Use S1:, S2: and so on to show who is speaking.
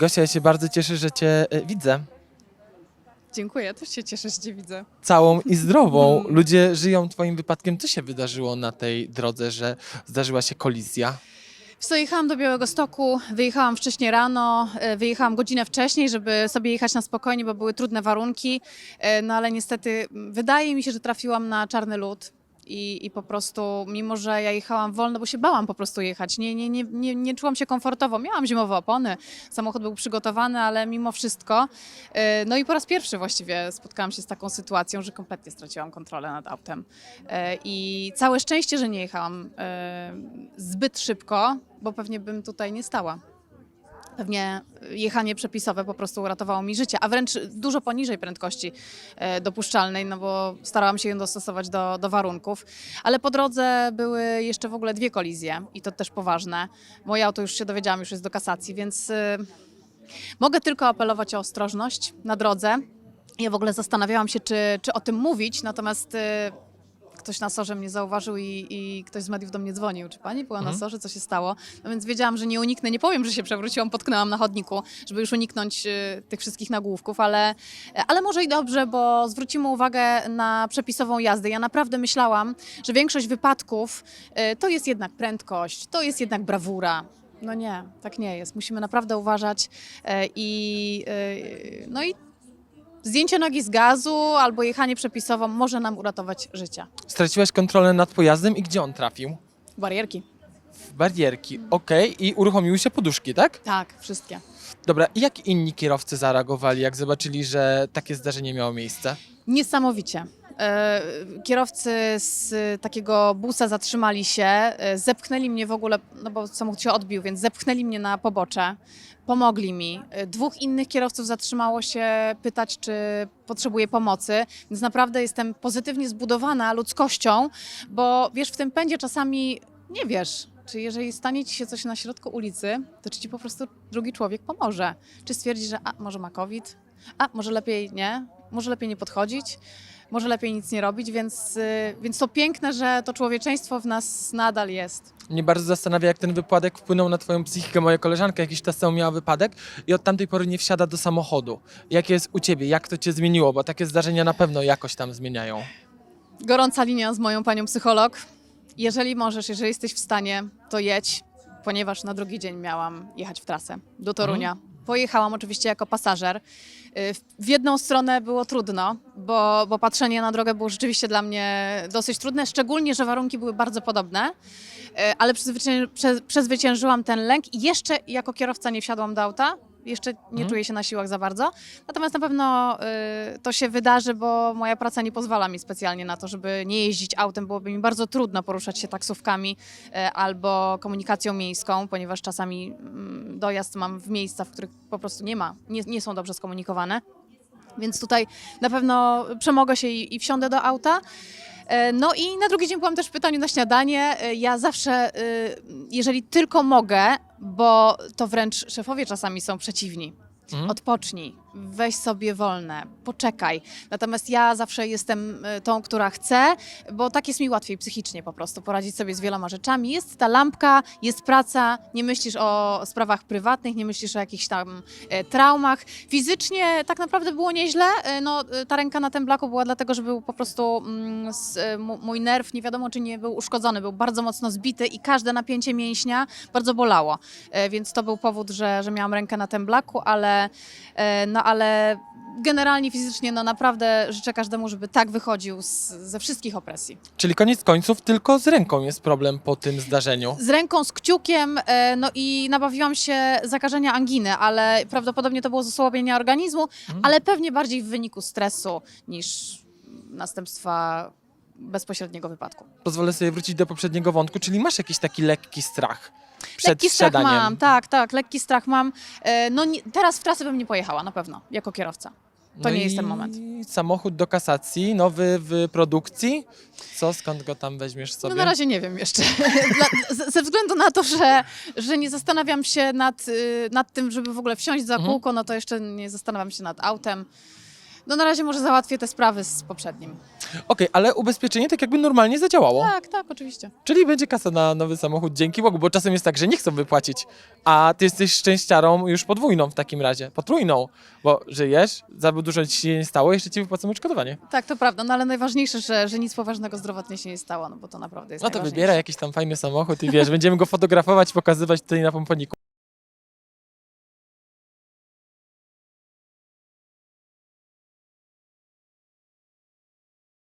S1: Gosia, ja się bardzo cieszę, że cię e, widzę.
S2: Dziękuję, też się cieszę, że cię widzę.
S1: Całą i zdrową. Ludzie żyją twoim wypadkiem. Co się wydarzyło na tej drodze, że zdarzyła się kolizja?
S2: Co, jechałam do Białego Stoku, wyjechałam wcześniej rano, e, wyjechałam godzinę wcześniej, żeby sobie jechać na spokojnie, bo były trudne warunki, e, no ale niestety wydaje mi się, że trafiłam na czarny lód. I, I po prostu, mimo że ja jechałam wolno, bo się bałam po prostu jechać, nie, nie, nie, nie, nie czułam się komfortowo. Miałam zimowe opony, samochód był przygotowany, ale mimo wszystko. e, No i po raz pierwszy właściwie spotkałam się z taką sytuacją, że kompletnie straciłam kontrolę nad autem. E, I całe szczęście, że nie jechałam e, zbyt szybko, bo pewnie bym tutaj nie stała. Pewnie jechanie przepisowe po prostu uratowało mi życie, a wręcz dużo poniżej prędkości e, dopuszczalnej, no bo starałam się ją dostosować do, do warunków. Ale po drodze były jeszcze w ogóle dwie kolizje i to też poważne. Moje auto już się dowiedziałam, już jest do kasacji, więc e, mogę tylko apelować o ostrożność na drodze. Ja w ogóle zastanawiałam się, czy, czy o tym mówić, natomiast e, ktoś na sorze mnie zauważył i, i ktoś z mediów do mnie dzwonił. Czy pani była na sorze? Co się stało? No więc wiedziałam, że nie uniknę, nie powiem, że się przewróciłam, potknęłam na chodniku, żeby już uniknąć y, tych wszystkich nagłówków, ale, ale może i dobrze, bo zwrócimy uwagę na przepisową jazdę. Ja naprawdę myślałam, że większość wypadków y, to jest jednak prędkość, to jest jednak brawura. No nie, tak nie jest. Musimy naprawdę uważać y, i y, no i zdjęcie nogi z gazu albo jechanie przepisowo może nam uratować życie.
S1: Straciłaś kontrolę nad pojazdem i gdzie on trafił?
S2: Barierki.
S1: W barierki. Okej, i uruchomiły się poduszki, tak?
S2: Tak, wszystkie.
S1: Dobra, i jak inni kierowcy zareagowali, jak zobaczyli, że takie zdarzenie miało miejsce?
S2: Niesamowicie. E, Kierowcy z takiego busa zatrzymali się, e, zepchnęli mnie w ogóle, no bo samochód się odbił, więc zepchnęli mnie na pobocze, pomogli mi. E, Dwóch innych kierowców zatrzymało się pytać, czy potrzebuję pomocy, więc naprawdę jestem pozytywnie zbudowana ludzkością, bo wiesz, w tym pędzie czasami nie wiesz, czy jeżeli stanie ci się coś na środku ulicy, to czy ci po prostu drugi człowiek pomoże? Czy stwierdzi, że a, może ma COVID? A, może lepiej nie? Może lepiej nie podchodzić? Może lepiej nic nie robić, więc, y, więc to piękne, że to człowieczeństwo w nas nadal jest.
S1: Mnie bardzo zastanawia, jak ten wypadek wpłynął na twoją psychikę. Moja koleżanka jakiś czas temu miała wypadek i od tamtej pory nie wsiada do samochodu. Jak jest u ciebie? Jak to cię zmieniło? Bo takie zdarzenia na pewno jakoś tam zmieniają.
S2: Gorąca linia z moją panią psycholog. Jeżeli możesz, jeżeli jesteś w stanie, to jedź, ponieważ na drugi dzień miałam jechać w trasę do Torunia. Pojechałam oczywiście jako pasażer. Y, w- jedną stronę było trudno, bo, bo patrzenie na drogę było rzeczywiście dla mnie dosyć trudne, szczególnie, że warunki były bardzo podobne, y, ale przezwycię- prze- przezwyciężyłam ten lęk i jeszcze jako kierowca nie wsiadłam do auta. Jeszcze nie czuję się na siłach za bardzo. Natomiast na pewno y, to się wydarzy, bo moja praca nie pozwala mi specjalnie na to, żeby nie jeździć autem. Byłoby mi bardzo trudno poruszać się taksówkami y, albo komunikacją miejską, ponieważ czasami mm, dojazd mam w miejsca, w których po prostu nie ma, nie, nie są dobrze skomunikowane. Więc tutaj na pewno przemogę się i, i wsiądę do auta. E, No i na drugi dzień byłam też w pytaniu na śniadanie. E, Ja zawsze, y, jeżeli tylko mogę, bo to wręcz szefowie czasami są przeciwni.
S1: Mhm.
S2: Odpocznij, weź sobie wolne, poczekaj. Natomiast ja zawsze jestem y, tą, która chce, bo tak jest mi łatwiej psychicznie po prostu poradzić sobie z wieloma rzeczami. Jest ta lampka, jest praca, nie myślisz o sprawach prywatnych, nie myślisz o jakichś tam e, traumach. Fizycznie tak naprawdę było nieźle. E, No, e, ta ręka na tym blaku była dlatego, że był po prostu mm, s- e, mu- mój nerw, nie wiadomo czy nie był uszkodzony, był bardzo mocno zbity i każde napięcie mięśnia bardzo bolało. E, Więc to był powód, że, że miałam rękę na tym blaku, ale, e, no, ale generalnie fizycznie no naprawdę życzę każdemu, żeby tak wychodził z, ze wszystkich opresji.
S1: Czyli koniec końców tylko z ręką jest problem po tym zdarzeniu.
S2: Z ręką, z kciukiem, e, no i nabawiłam się zakażenia anginy, ale prawdopodobnie to było z osłabienia organizmu, ale pewnie bardziej w wyniku stresu niż następstwa bezpośredniego wypadku.
S1: Pozwolę sobie wrócić do poprzedniego wątku, czyli masz jakiś taki lekki strach przed
S2: lekki strach mam, tak, tak, lekki strach mam. E, no nie, teraz w trasę bym nie pojechała, na pewno, jako kierowca. To
S1: No
S2: nie jest
S1: i
S2: ten moment.
S1: Samochód do kasacji, nowy w produkcji. Co, skąd go tam weźmiesz sobie?
S2: No na razie nie wiem jeszcze. Dla, ze- ze względu na to, że, że nie zastanawiam się nad, y, nad tym, żeby w ogóle wsiąść za
S1: Mhm.
S2: kółko, no to jeszcze nie zastanawiam się nad autem. No na razie może załatwię te sprawy z poprzednim.
S1: Okej, ale ubezpieczenie tak jakby normalnie zadziałało.
S2: Tak, tak, oczywiście.
S1: Czyli będzie kasa na nowy samochód, dzięki Bogu, bo czasem jest tak, że nie chcą wypłacić, a ty jesteś szczęściarą już podwójną w takim razie, potrójną, bo żyjesz, za dużo ci się nie stało, jeszcze ci wypłacą odszkodowanie.
S2: Tak, to prawda, no ale najważniejsze, że, że nic poważnego zdrowotnie się nie stało, no bo to naprawdę jest
S1: No to
S2: najważniejsze.
S1: wybiera jakiś tam fajny samochód i wiesz, będziemy go fotografować, pokazywać tutaj na pomponiku.